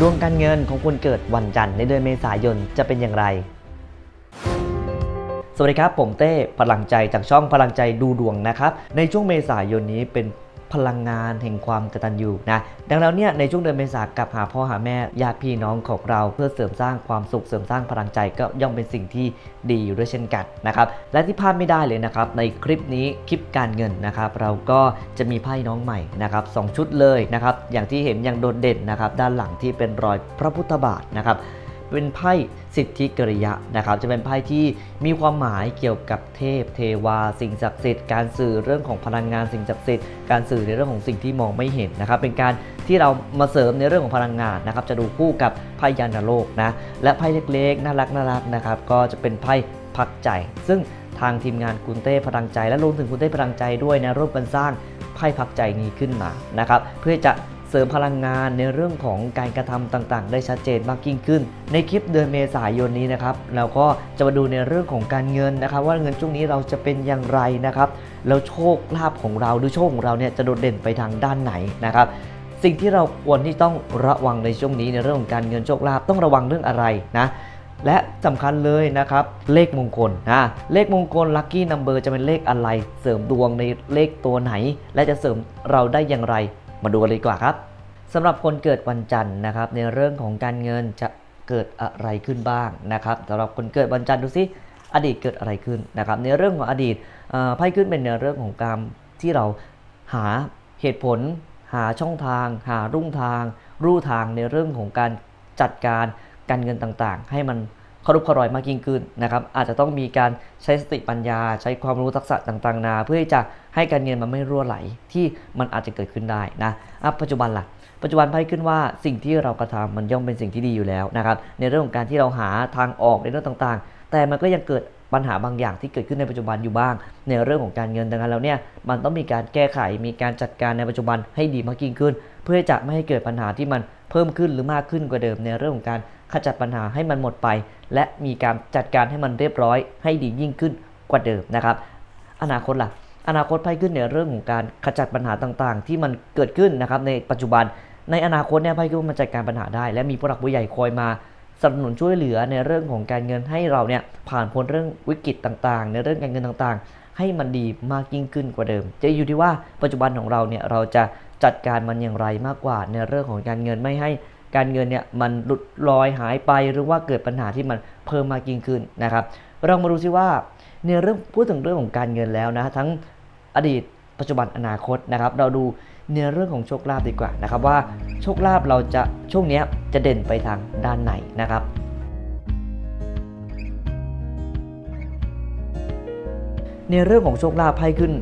ดวงการเงินของคนเกิดวันจันทร์ในเดือนเมษายนจะเป็นอย่างไร สวัสดีครับ ผมเต้พลังใจจากช่องพลังใจดูดวงนะครับ ในช่วงเมษายนนี้เป็น พลังงานแห่งความกตัญญูนะดังนั้นเนี่ยในช่วงเดือนเมษากับหาพ่อหาแม่ญาติพี่น้องของเราเพื่อเสริมสร้างความสุขเสริมสร้างพลังใจก็ย่อมเป็นสิ่งที่ดีอยู่ด้วยเช่นกันนะครับและที่พลาดไม่ได้เลยนะครับในคลิปนี้คลิปการเงินนะครับเราก็จะมีไพ่น้องใหม่นะครับสองชุดเลยนะครับอย่างที่เห็นอย่างโดดเด่นนะครับด้านหลังที่เป็นรอยพระพุทธบาทนะครับ เป็นไพ่สิทธิกริยะนะครับ จะเป็นไพ่ที่มีความหมายเกี่ยวกับเทพ เทวา สิ่งศักดิ์สิทธิ์การสื่อเรื่องของพลังงานสิ่งศักดิ์สิทธิ์การสื่อในเรื่องของสิ่งที่มองไม่เห็นนะครับ เป็นการที่เรามาเสริมในเรื่องของพลังงานนะครับ จะดูคู่กับไพ่ยันโลกนะ และไพ่เล็กๆ น่ารักน่ารักนะครับ ก็จะเป็นไพ่พักใจ ซึ่งทางทีมงานคุณเต้พลังใจ และรวมถึงคุณเต้พลังใจด้วยนะร่วมกันสร้างไพ่พักใจนี้ขึ้นมานะครับ เพื่อจะ ริมพลังงานในเรื่องของการกระทำต่างๆ ได้ชัดเจนมากยิ่งขึ้น ในคลิปเดือนเมษายนนี้นะครับเราก็จะมาดูในเรื่องของการเงินนะครับ ว่าเงินช่วงนี้เราจะเป็นอย่างไรนะครับแล้วโชคลาภของเราหรือโชคของเราเนี่ยจะโดดเด่นไปทางด้านไหนนะครับสิ่งที่เราควรที่ต้องระวังในช่วงนี้ในเรื่องของการเงินโชคลาภต้องระวังเรื่องอะไรนะและสำคัญเลยนะครับ เลขมงคลนะเลขมงคลลัคกี้นัมเบอร์จะเป็นเลขอะไร เสริมดวงในเลขตัวไหน และจะเสริมเราได้อย่างไร มาดูกันเลยดีกว่าครับสำหรับคนเกิดวันจันทร์นะครับในเรื่องของการเงินจะเกิดอะไรขึ้นบ้างนะครับสำหรับคนเกิดวันจันทร์ดูซิอดีตเกิดอะไรขึ้นนะครับในเรื่องของอดีตไพ่ขึ้นเป็นในเรื่องของการที่เราหาเหตุผล หาช่องทาง หารุ่งทาง รูทางในเรื่องของการจัดการการเงินต่างๆ ให้มัน คารุบเคารอยมากยิ่งขึ้นนะครับ อาจจะต้องมีการใช้สติปัญญา ใช้ความรู้ทักษะต่างๆนา เพื่อที่จะให้การเงินมันไม่รั่วไหลที่มันอาจจะเกิดขึ้นได้นะอะปัจจุบันล่ะปัจจุบันไพ่ขึ้นว่าสิ่งที่เรากระทำมันย่อมเป็นสิ่งที่ดีอยู่แล้วนะครับในเรื่องของการที่เราหาทางออกในเรื่องต่างๆ แต่มันก็ยังเกิดปัญหาบางอย่างที่เกิดขึ้นในปัจจุบันอยู่บ้าง ในเรื่องของการเงินดังนั้นแล้วเนี่ยมันต้องมีการแก้ไขมีการจัดการในปัจจุบันให้ดีมากยิ่งขึ้น เพื่อจะไม่ให้เกิดปัญหาที่มันเพิ่มขึ้นหรือมากขึ้นกว่าเดิมในเรื่องของการ ขจัดปัญหาให้มันหมดไป และมีการจัดการให้มันเรียบร้อย ให้ดียิ่งขึ้นกว่าเดิมนะครับ อนาคตล่ะ อนาคตไพ่ขึ้นในเรื่องของการขจัดปัญหาต่างๆ ที่มันเกิดขึ้นนะครับในปัจจุบัน ในอนาคตเนี่ยไพ่ขึ้นว่ามันจัดการปัญหาได้ และมีผู้หลักผู้ใหญ่คอยมาสนับสนุนช่วยเหลือในเรื่องของการเงินให้เราเนี่ยผ่านพ้นเรื่องวิกฤตต่างๆ ในเรื่องการเงินต่างๆ ให้มันดีมากยิ่งขึ้นกว่าเดิม จะอยู่ที่ว่าปัจจุบันของเราเนี่ยเราจะจัดการมันอย่างไรมากกว่าในเรื่องของการเงินไม่ให้ การเงินเนี่ยมันหลุดลอยหายไปหรือว่าเกิดปัญหาที่มันเพิ่มมากยิ่งขึ้นนะครับ เรามาดูซิว่าในเรื่องพูดถึงเรื่องของการเงินแล้วนะทั้งอดีตปัจจุบันอนาคตนะครับ เราดูในเรื่องของโชคลาภดีกว่านะครับว่าโชคลาภเราจะช่วงนี้จะเด่นไปทางด้านไหนนะครับในเรื่องของโชคลาภไพ่ขึ้น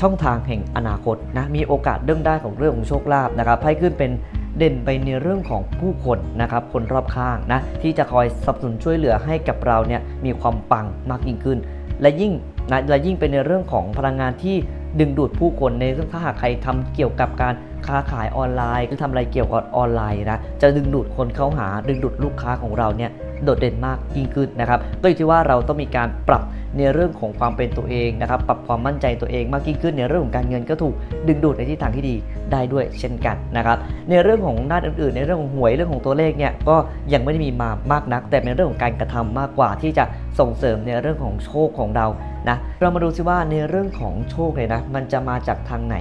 ช่องทางแห่งอนาคตนะมีโอกาสเรื่องได้ของเรื่องของโชคลาภนะครับไพ่ขึ้นเป็น เด่นไปในเรื่องของผู้คนนะครับคนรอบข้างนะที่จะคอยสนับสนุนช่วยเหลือให้กับเราเนี่ยมีความปังมากยิ่งขึ้น และยิ่งนะและยิ่งเป็นในเรื่องของพลังงานที่ดึงดูดผู้คนในเรื่องถ้าหากใครทำเกี่ยวกับการค้าขายออนไลน์หรือทำอะไรเกี่ยวกับออนไลน์นะจะดึงดูดคนเข้าหาดึงดูดลูกค้าของเราเนี่ย โดดเด่นมากยิ่งขึ้นนะครับก็อยู่ที่ว่าเราต้องมีการปรับในเรื่องของความเป็นตัวเองนะครับ ปรับความมั่นใจตัวเองมากยิ่งขึ้น ในเรื่องของการเงินก็ถูกดึงดูดในทิศทางที่ดีได้ด้วยเช่นกันนะครับ ในเรื่องของด้านอื่นๆ ในเรื่องของหวยเรื่องของตัวเลขเนี่ยก็ยังไม่ได้มีมามากนัก แต่เป็นเรื่องของการกระทำมากกว่าที่จะส่งเสริมในเรื่องของโชคของเรานะเรามาดูซิว่าในเรื่องของโชคเลยนะมันจะมาจากทางไหน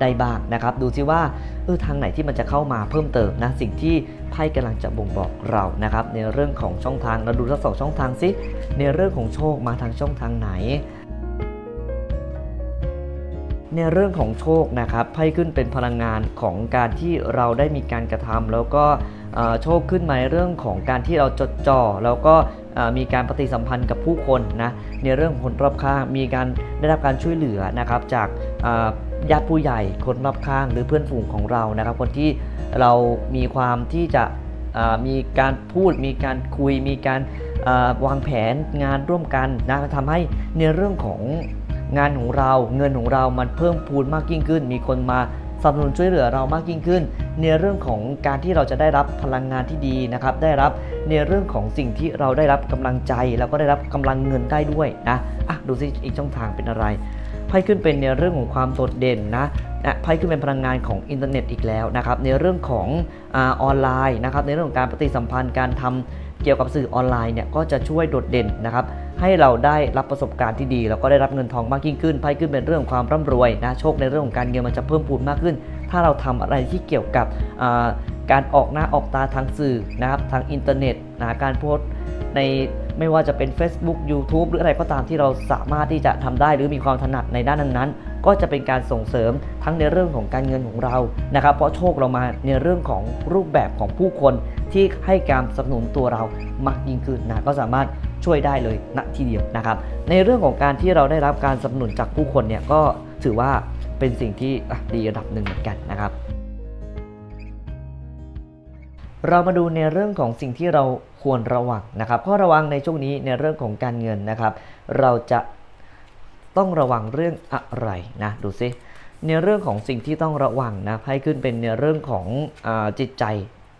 ได้บ้างนะครับ ดูซิว่า เออทางไหนที่มันจะเข้ามาเพิ่มเติมนะสิ่งที่ไพ่กำลังจะบ่งบอกเรานะครับในเรื่องของช่องทางเราดูทั้งสองช่องทางซิในเรื่องของโชคมาทางช่องทางไหน ในเรื่องของโชคนะครับไพ่ขึ้นเป็นพลังงานของการที่เราได้มีการกระทำแล้วก็โชคขึ้นมาในเรื่องของการที่เราจดจ่อแล้วก็มีการปฏิสัมพันธ์กับผู้คนนะในเรื่องของคนรอบข้างมีการได้รับการช่วยเหลือนะครับจาก ญาติผู้ใหญ่คนรอบข้างหรือเพื่อนฝูงของเรานะครับ คนที่เรามีความที่จะมีการพูดมีการคุย มีการวางแผนงานร่วมกันนะทำให้ในเรื่องของงานของเราเงินของเรามันเพิ่มพูนมากยิ่งขึ้น มีคนมาสนับสนุนช่วยเหลือเรามากยิ่งขึ้น ในเรื่องของการที่เราจะได้รับพลังงานที่ดีนะครับ ได้รับในเรื่องของสิ่งที่เราได้รับกำลังใจ แล้วก็ได้รับกำลังเงินได้ด้วยนะอะดูซิอีกช่องทางเป็นอะไร ไพ่ขึ้นเป็นในเรื่องของความโดดเด่นนะนะไพ่ขึ้นเป็นพลังงานของอินเทอร์เน็ตอีกแล้วนะครับในเรื่องของอออนไลน์นะครับในเรื่องของการปฏิสัมพันธ์การทำเกี่ยวกับสื่อออนไลน์เนี่ยก็จะช่วยโดดเด่นนะครับให้เราได้รับประสบการณ์ที่ดี แล้วก็ได้รับเงินทองมากยิ่งขึ้นไพ่ขึ้นเป็นเรื่องของความร่ำรวยนะโชคในเรื่องของการเงินมันจะเพิ่มพูนมากขึ้น ถ้าเราทำอะไรที่เกี่ยวกับการออกหน้าออกตาทางสื่อนะครับทางอินเทอร์เน็ตนะการโพสใน ไม่ว่าจะเป็น Facebook YouTube หรืออะไรก็ตามที่เราสามารถที่จะทำได้หรือมีความถนัดในด้านนั้นๆ ก็จะเป็นการส่งเสริมทั้งในเรื่องของการเงินของเรานะครับเพราะโชคเรามาในเรื่องของรูปแบบของผู้คนที่ให้การสนับสนุนตัวเรามากยิ่งขึ้นนะก็สามารถช่วยได้เลยณทีเดียวนะครับ ในเรื่องของการที่เราได้รับการสนับสนุนจากผู้คนเนี่ยก็ถือว่าเป็นสิ่งที่ดีระดับหนึ่งเหมือนกันนะครับ เรามาดูในเรื่องของสิ่งที่เรา ควรระวังนะครับข้อระวังในช่วงนี้ในเรื่องของการเงินนะครับ เราจะต้องระวังเรื่องอะไรนะดูซิในเรื่องของสิ่งที่ต้องระวังนะให้ขึ้นเป็นในเรื่องของอจิตใจ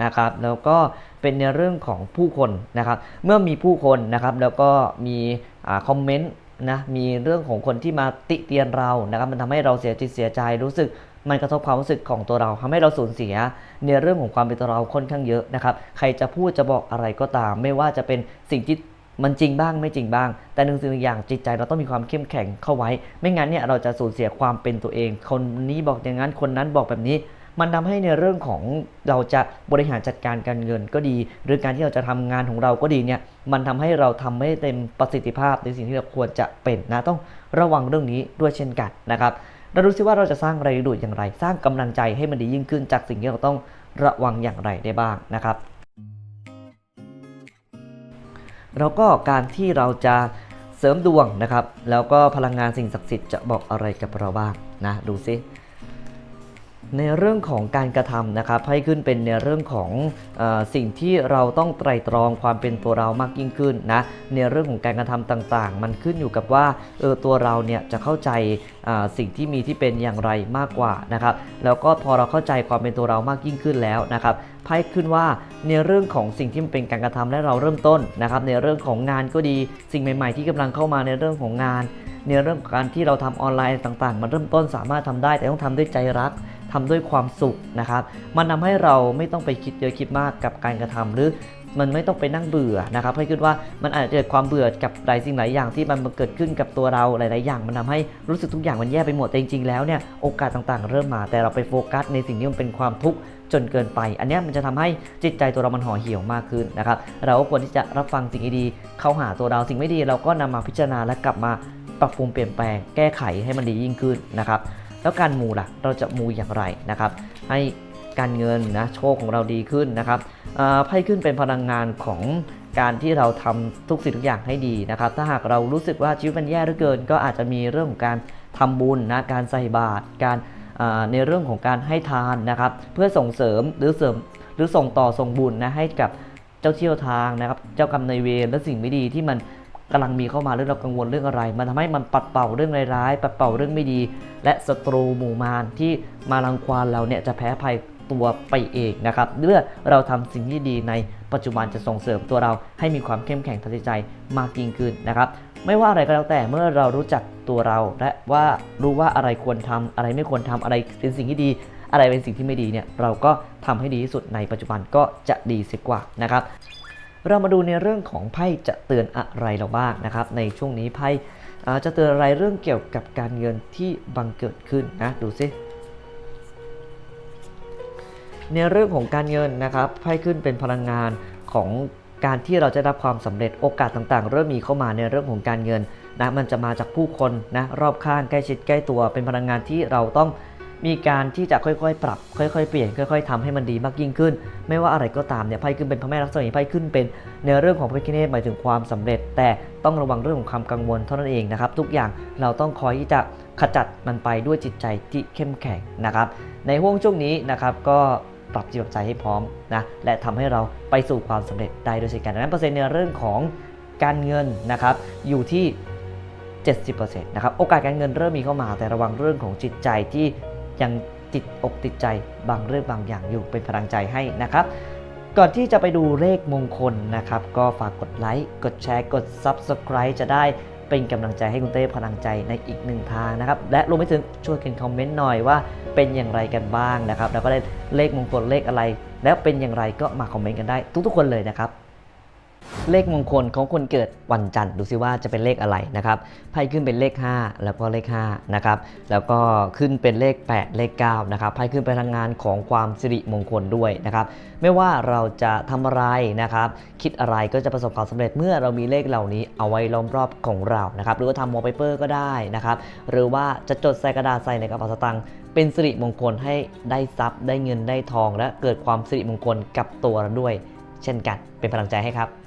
นะครับ แล้วก็เป็นในเรื่องของผู้คนนะครับ เมื่อมีผู้คนนะครับแล้วก็มีอคอมเมนต์นะมีเรื่องของคนที่มาติเตียนเรานะครับ มันทำให้เราเสียจิตเสียใจรู้สึก มันกระทบความรู้สึกของตัวเราทำให้เราสูญเสีย ในเรื่องของความเป็นตัวเราค่อนข้างเยอะนะครับใครจะพูดจะบอกอะไรก็ตาม ไม่ว่าจะเป็นสิ่งที่มันจริงบ้างไม่จริงบ้าง แต่หนึ่งสิ่งอย่างจิตใจเราต้องมีความเข้มแข็งเข้าไว้ ไม่งั้นเนี่ยเราจะสูญเสียความเป็นตัวเอง คนนี้บอกอย่างนั้นคนนั้นบอกแบบนี้ มันทำให้ในเรื่องของเราจะบริหารจัดการการเงินก็ดี หรือการที่เราจะทำงานของเราก็ดีเนี่ยมันทำให้เราทำไม่เต็มประสิทธิภาพในสิ่งที่เราควรจะเป็นนะต้องระวังเรื่องนี้ด้วยเช่นกันนะครับ เราดูซิว่าเราจะสร้างแรงดึงดูดอย่างไร สร้างกำลังใจให้มันดียิ่งขึ้นจากสิ่งที่เราต้องระวังอย่างไรได้บ้างนะครับ แล้วก็การที่เราจะเสริมดวงนะครับ แล้วก็พลังงานสิ่งศักดิ์สิทธิ์จะบอกอะไรกับเราบ้างนะดูซิ ในเรื่องของการกระทำนะครับให้ขึ้นเป็นในเรื่องของอสิ่งที่เราต้องไตรตรองความเป็นตัวเรามากยิ่งขึ้นนะในเรื่องของการกระทำต่างๆ มันขึ้นอยู่กับว่าเออตัวเราเนี่ยจะเข้าใจสิ่งที่มีที่เป็นอย่างไรมากกว่านะครับแล้วก็พอเราเข้าใจความเป็นตัวเรามากยิ่งขึ้นแล้วนะครับไพ่ขึ้นว่าในเรื่องของสิ่งที่มันเป็นการกระทำและเราเริ่มต้นนะครับในเรื่องของงานก็ดีสิ่งใหม่ ๆ ที่กำลังเข้ามาในเรื่องของงานในเรื่องของการที่เราทำออนไลน์ต่างๆ มันเริ่มต้นสามารถทำได้แต่ต้องทำด้วยใจรัก ทำด้วยความสุขนะครับ มันทำให้เราไม่ต้องไปคิดเยอะคิดมากกับการกระทำหรือมันไม่ต้องไปนั่งเบื่อนะครับให้คิดว่ามันอาจจะเกิดความเบื่อกับหลายสิ่งหลายอย่างที่มันเกิดขึ้นกับตัวเราหลาย ๆ อย่าง มันทำให้รู้สึกทุกอย่างมันแย่ไปหมดแต่จริง ๆ แล้วเนี่ยโอกาสต่าง ๆ เริ่มมาแต่เราไปโฟกัสในสิ่งที่มันเป็นความทุกข์จนเกินไป อันนี้มันจะทำให้จิตใจตัวเรามันห่อเหี่ยวมากขึ้นนะครับ เราก็ควรที่จะรับฟังสิ่งดีๆเข้าหาตัวเราสิ่งไม่ดี เราก็นำมาพิจารณาและกลับมาปรับปรุงเปลี่ยนแปลงแก้ไขให้มันดียิ่งขึ้นนะครับ แล้วการมูล่ะเราจะมูอย่างไรนะครับ ให้การเงินนะโชคของเราดีขึ้นนะครับอ่าไพ่ขึ้นเป็นพลังงานของการที่เราทำทุกสิ่งทุกอย่างให้ดีนะครับ ถ้าหากเรารู้สึกว่าชีวิตมันแย่เหลือเกิน ก็อาจจะมีเรื่องของการทำบุญนะการใส่บาตรการอ่าในเรื่องของการให้ทานนะครับ เพื่อส่งเสริมหรือเสริมหรือส่งต่อส่งบุญนะให้กับเจ้าเที่ยวทางนะครับ เจ้ากรรมนายเวรและสิ่งไม่ดีที่มัน กำลังมีเข้ามาหรือเรากังวลเรื่องอะไร มันทำให้มันปัดเป่าเรื่องร้ายๆปัดเป่าเรื่องไม่ดี และศัตรูหมู่มารที่มารังควานเราเนี่ยจะแพ้ภัยตัวไปเองนะครับเมื่อเราทำสิ่งที่ดีในปัจจุบันจะส่งเสริมตัวเราให้มีความเข้มแข็งทางจิตใจมากยิ่งขึ้นนะครับ ไม่ว่าอะไรก็แล้วแต่เมื่อเรารู้จักตัวเรา และว่ารู้ว่าอะไรควรทำอะไรไม่ควรทำอะไรเป็นสิ่งที่ดี อะไรเป็นสิ่งที่ไม่ดีเนี่ยเราก็ทำให้ดีที่สุดในปัจจุบันก็จะดีเสียกว่านะครับ เรามาดูในเรื่องของไพ่จะเตือนอะไรเราบ้างนะครับ ในช่วงนี้ไพ่จะเตือนอะไรเรื่องเกี่ยวกับการเงินที่บังเกิดขึ้นนะดูซิในเรื่องของการเงินนะครับไพ่ขึ้นเป็นพลังงานของการที่เราจะรับความสำเร็จโอกาสต่างๆ เริ่มมีเข้ามาในเรื่องของการเงินนะมันจะมาจากผู้คนนะรอบข้างใกล้ชิดใกล้ตัวเป็นพลังงานที่เราต้อง มีการที่จะค่อยๆ ปรับ ค่อยๆ เปลี่ยนค่อยๆทำให้มันดีมากยิ่งขึ้น ไม่ว่าอะไรก็ตามเนี่ยไพ่ขึ้นเป็นพระแม่ลักษมีไพ่ขึ้นเป็นในเรื่องของพระพิฆเนศหมายถึงความสำเร็จ แต่ต้องระวังเรื่องของความกังวลเท่านั้นเองนะครับ ทุกอย่างเราต้องคอยที่จะขจัดมันไปด้วยจิตใจที่เข้มแข็งนะครับ ในห่วงช่วงนี้นะครับก็ปรับจิตปรับใจให้พร้อมนะและทำให้เราไปสู่ความสำเร็จได้โดยเช่นกันดังนั้นเปอร์เซ็นต์ในเรื่องของการเงินนะครับอยู่ที่ 70%นะครับโอกาสการเงินเริ่มมีเข้ามาแต่ระวังเรื่องของจิตใจที่ ยังติดอกติดใจบางเรื่องบางอย่างอยู่เป็นพลังใจให้นะครับ ก่อนที่จะไปดูเลขมงคลนะครับ ก็ฝากกดไลค์กดแชร์กด Subscribe จะได้เป็นกำลังใจให้คุณเต้พลังใจในอีกหนึ่งทางนะครับ และรวมไปถึงช่วยกันคอมเมนต์หน่อยว่าเป็นอย่างไรกันบ้างนะครับ แล้วก็ได้เลขมงคลเลขอะไร แล้วเป็นอย่างไรก็มาคอมเมนต์กันได้ทุกๆคนเลยนะครับ เลขมงคลของคนเกิดวันจันทร์ดูซิว่าจะเป็นเลขอะไรนะครับไพ่ขึ้นเป็นเลข 5 แล้วก็เลข5นะครับแล้วก็ขึ้นเป็นเลข 8 เลข9นะครับไพ่ขึ้นเป็นพลังงานของความสิริมงคลด้วยนะครับไม่ว่าเราจะทำอะไรนะครับคิดอะไรก็จะประสบความสำเร็จเมื่อเรามีเลขเหล่านี้เอาไว้ล้อมรอบของเรานะครับหรือว่าทำวอลเปเปอร์ก็ได้นะครับหรือว่าจะจดใส่กระดาษใส่ในกระเป๋าสตางค์เป็นสิริมงคลให้ได้ทรัพย์ ได้เงินได้ทอง และเกิดความสิริมงคลกับตัวเราด้วย เช่นกันเป็นพลังใจให้ครับ